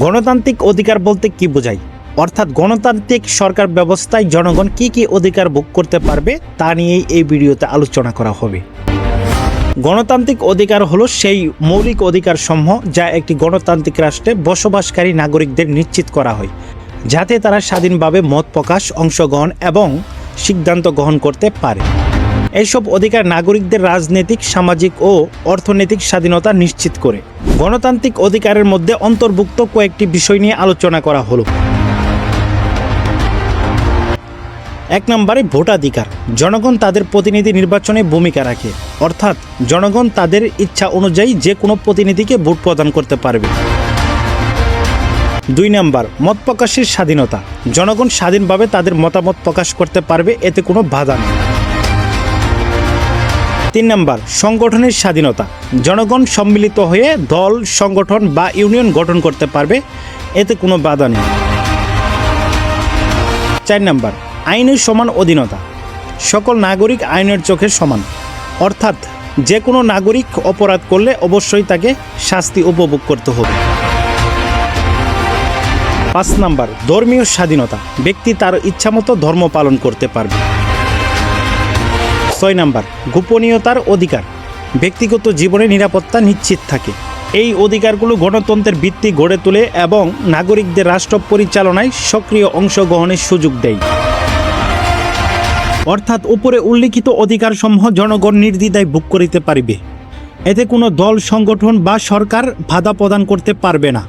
গণতান্ত্রিক অধিকার বলতে কি বোঝায়? অর্থাৎ গণতান্ত্রিক সরকার ব্যবস্থায় জনগণ কি কি অধিকার ভোগ করতে পারবে তা নিয়েই এই ভিডিওতে আলোচনা করা হবে। গণতান্ত্রিক অধিকার হলো সেই মৌলিক অধিকার সমূহ যা একটি গণতান্ত্রিক রাষ্ট্রে বসবাসকারী নাগরিকদের নিশ্চিত করা হয়, যাতে তারা স্বাধীনভাবে মত প্রকাশ, অংশগ্রহণ এবং সিদ্ধান্ত গ্রহণ করতে পারে। এইসব অধিকার নাগরিকদের রাজনৈতিক, সামাজিক ও অর্থনৈতিক স্বাধীনতা নিশ্চিত করে। গণতান্ত্রিক অধিকারের মধ্যে অন্তর্ভুক্ত কয়েকটি বিষয় নিয়ে আলোচনা করা হলো। এক নম্বরে ভোটাধিকার। জনগণ তাদের প্রতিনিধি নির্বাচনে ভূমিকা রাখে। অর্থাৎ জনগণ তাদের ইচ্ছা অনুযায়ী যে কোনো প্রতিনিধিকে ভোট প্রদান করতে পারবে। দুই নম্বর, মত প্রকাশের স্বাধীনতা। জনগণ স্বাধীনভাবে তাদের মতামত প্রকাশ করতে পারবে, এতে কোনো বাধা নেই। তিন নাম্বার, সংগঠনের স্বাধীনতা। জনগণ সম্মিলিত হয়ে দল, সংগঠন বা ইউনিয়ন গঠন করতে পারবে, এতে কোনো বাধা নেই। চার নাম্বার, আইনের সমান অধীনতা। সকল নাগরিক আইনের চোখে সমান। অর্থাৎ যে কোনো নাগরিক অপরাধ করলে অবশ্যই তাকে শাস্তি উপভোগ করতে হবে। পাঁচ নাম্বার, ধর্মীয় স্বাধীনতা। ব্যক্তি তার ইচ্ছামতো ধর্ম পালন করতে পারবে। ছয় নাম্বার, গোপনীয়তার অধিকার। ব্যক্তিগত জীবনে নিরাপত্তা নিশ্চিত থাকে। এই অধিকারগুলো গণতন্ত্রের ভিত্তি গড়ে তোলে এবং নাগরিকদের রাষ্ট্র পরিচালনায় সক্রিয় অংশগ্রহণের সুযোগ দেয়। অর্থাৎ উপরে উল্লিখিত অধিকারসমূহ জনগণ নির্দ্বিধায় ভোগ করিতে পারিবে। এতে কোনো দল, সংগঠন বা সরকার বাধা প্রদান করতে পারবে না।